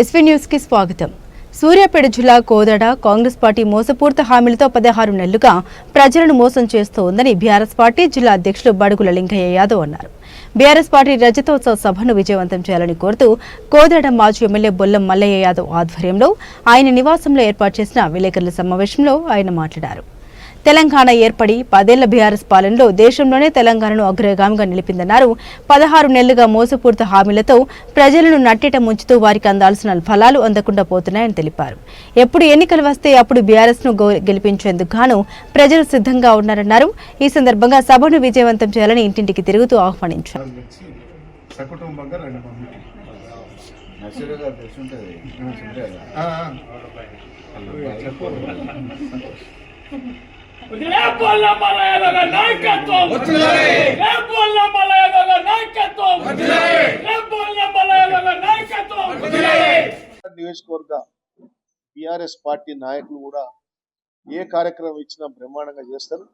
SV న్యూస్కి స్వాగతం. సూర్యాపేట జిల్లా కోదడ కాంగ్రెస్ పార్టీ మోసపూర్త హామీలతో పదహారు నెలలుగా ప్రజలను మోసం చేస్తూ ఉందని బీఆర్ఎస్ పార్టీ జిల్లా అధ్యక్షులు బడుగుల లింగయ్య యాదవ్ అన్నారు. బీఆర్ఎస్ పార్టీ రజతోత్సవ సభను విజయవంతం చేయాలని కోరుతూ కోదడ మాజీ ఎమ్మెల్యే బొల్లం మల్లయ్య యాదవ్ ఆధ్వర్యంలో ఆయన నివాసంలో ఏర్పాటు చేసిన విలేకరుల సమావేశంలో ఆయన మాట్లాడారు. తెలంగాణ ఏర్పడి పదేళ్ళ బీఆర్ఎస్ పాలనలో దేశంలోనే తెలంగాణను అగ్రగామిగా నిలిపిందన్నారు. పదహారు నెలలుగా మోసపూరిత హామీలతో ప్రజలను నట్టేట ముంచుతూ వారికి అందాల్సిన ఫలాలు అందకుండా పోతున్నాయని తెలిపారు. ఎప్పుడు ఎన్నికలు వస్తే అప్పుడు బీఆర్ఎస్ను గో- గెలిపించేందుకు గాను ప్రజలు సిద్ధంగా ఉన్నారన్నారు. ఈ సందర్భంగా సభను విజయవంతం చేయాలని ఇంటింటికి తిరుగుతూ ఆహ్వానించారు. సకుటుంబంగా రండి నాయకత్వం నాయకత్వం మలయాళ నాయకత్వం నియోజకవర్గ బీఆర్ఎస్ పార్టీ నాయకులు కూడా ఏ కార్యక్రమం ఇచ్చినా బ్రహ్మాండంగా చేస్తారు.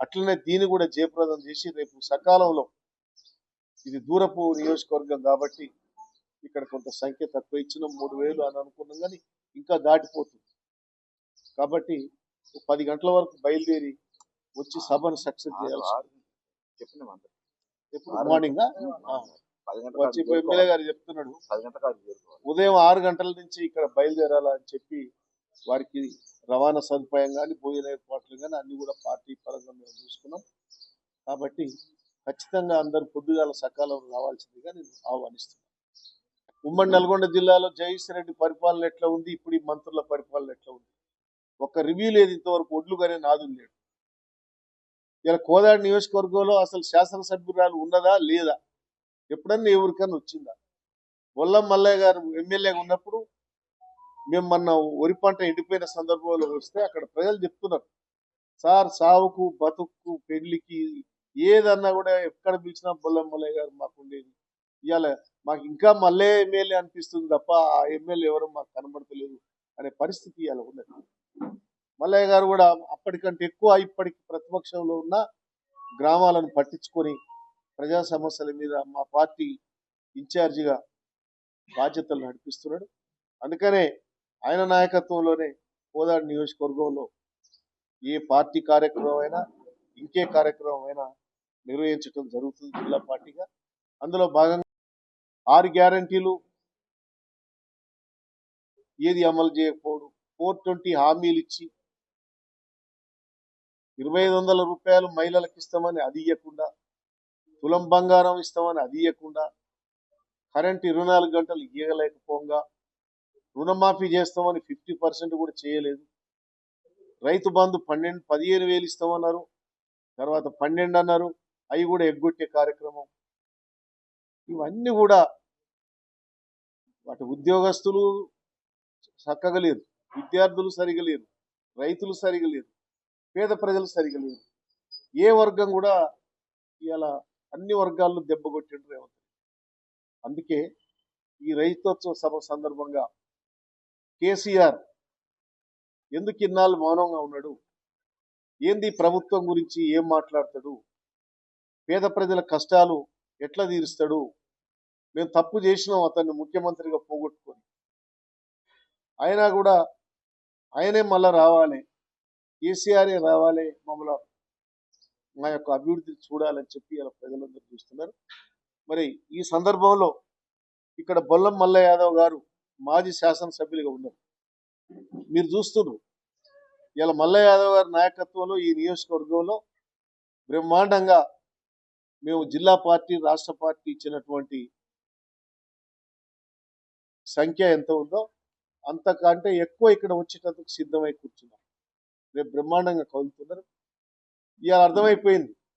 అట్లనే దీన్ని కూడా జయప్రదం చేసి రేపు సకాలంలో ఇది దూరపు నియోజకవర్గం కాబట్టి ఇక్కడ కొంత సంఖ్య తక్కువ ఇచ్చిన. మూడు వేలు అని అనుకున్నాం కానీ ఇంకా దాటిపోతుంది. కాబట్టి పది గంటల వరకు బయలుదేరి వచ్చి సభను సక్సెస్ చెప్పినాం ఎప్పుడు మార్నింగ్ వచ్చి ఎమ్మెల్యే గారు చెప్తున్నాడు ఉదయం ఆరు గంటల నుంచి ఇక్కడ బయలుదేరాలా అని చెప్పి వారికి రవాణా సదుపాయం కానీ భోజన ఏర్పాట్లు కానీ అన్ని కూడా పార్టీ పరంగా మేము చూసుకున్నాం. కాబట్టి ఖచ్చితంగా అందరు పొద్దుగాల సకాలంలో రావాల్సిందిగా నేను ఆహ్వానిస్తున్నాను. ఉమ్మడి నల్గొండ జిల్లాలో జగదీశ్వర రెడ్డి పరిపాలన ఎట్లా ఉంది? ఇప్పుడు ఈ మంత్రుల పరిపాలన ఎట్లా ఉంది? ఒక్క రివ్యూ లేదు ఇంతవరకు ఒడ్లు కానీ నాదులు లేడు. ఇలా కోదాడు నియోజకవర్గంలో అసలు శాసనసభ్యురాలు ఉన్నదా లేదా? ఎప్పుడన్నా ఎవరికన్నా వచ్చిందా? బొల్లం మల్లయ్య గారు ఎమ్మెల్యేగా ఉన్నప్పుడు మేము మొన్న వరి పంట ఎండిపోయిన సందర్భంలో వస్తే అక్కడ ప్రజలు చెప్తున్నారు. సార్ సావుకు బతుకు పెళ్ళికి ఏదన్నా కూడా ఎక్కడ పిలిచినా బొల్లం మల్లయ్య గారు మాకు ఉండేది. ఇవాళ మాకు ఇంకా మల్లయ్య ఎమ్మెల్యే అనిపిస్తుంది తప్ప ఆ ఎమ్మెల్యే ఎవరు మాకు కనబడతలేదు అనే పరిస్థితి ఇవాళ ఉన్నది. మల్లయ్య గారు కూడా అప్పటికంటే ఎక్కువ ఇప్పటికి ప్రతిపక్షంలో ఉన్న గ్రామాలను పట్టించుకొని ప్రజా సమస్యల మీద మా పార్టీ ఇన్ఛార్జిగా బాధ్యతలు నడిపిస్తున్నాడు. అందుకనే ఆయన నాయకత్వంలోనే కోదాడు నియోజకవర్గంలో ఏ పార్టీ కార్యక్రమం అయినా ఇంకే కార్యక్రమం అయినా నిర్వహించడం జరుగుతుంది జిల్లా పార్టీగా. అందులో భాగంగా ఆరు గ్యారంటీలు ఏది అమలు చేయకపోవడం ఫోర్ ట్వంటీ హామీలు ఇచ్చి ఇరవై ఐదు వందల రూపాయలు మహిళలకు ఇస్తామని అది ఇవ్వకుండా తులం బంగారం ఇస్తామని అది ఇవ్వకుండా కరెంట్ ఇరవై నాలుగు గంటలు ఇవ్వలేకపోగా రుణమాఫీ చేస్తామని ఫిఫ్టీ పర్సెంట్ కూడా చేయలేదు. రైతు బంధు పన్నెండు పదిహేను వేలు ఇస్తామన్నారు. తర్వాత పన్నెండు అన్నారు. అవి కూడా ఎగ్గొట్టే కార్యక్రమం. ఇవన్నీ కూడా వాటి ఉద్యోగస్తులు చక్కగా లేరు. విద్యార్థులు సరిగా లేరు. రైతులు సరిగా లేరు. పేద ప్రజలు సరిగా లేరు. ఏ వర్గం కూడా ఇలా అన్ని వర్గాల్లో దెబ్బ కొట్టిండ్రు రేవంత్ అందుకే ఈ రైతోత్సవ సభ సందర్భంగా కేసీఆర్ ఎందుకు ఇన్నాళ్ళు మౌనంగా ఉన్నాడు? ఏంది ప్రభుత్వం గురించి ఏం మాట్లాడతాడు? పేద ప్రజల కష్టాలు ఎట్లా తీరుస్తాడు? మేము తప్పు చేసినాం అతన్ని ముఖ్యమంత్రిగా పోగొట్టుకొని. అయినా కూడా ఆయనే మళ్ళా రావాలి. కేసీఆరే రావాలి మమ్మల్ని మా యొక్క అభివృద్ధి చూడాలని చెప్పి ఇలా ప్రజలందరూ చూస్తున్నారు. మరి ఈ సందర్భంలో ఇక్కడ బొల్లం మల్ల యాదవ్ గారు మాజీ శాసనసభ్యులుగా ఉన్నారు. మీరు చూస్తున్నారు ఇలా మల్ల యాదవ్ గారి నాయకత్వంలో ఈ నియోజకవర్గంలో బ్రహ్మాండంగా మేము జిల్లా పార్టీ రాష్ట్ర పార్టీ ఇచ్చినటువంటి సంఖ్య ఎంత ఉందో అంతకంటే ఎక్కువ ఇక్కడ వచ్చేటందుకు సిద్ధమై కూర్చున్నాం. రేపు బ్రహ్మాండంగా కదులుతున్నారు. ఇవాళ అర్థమైపోయింది.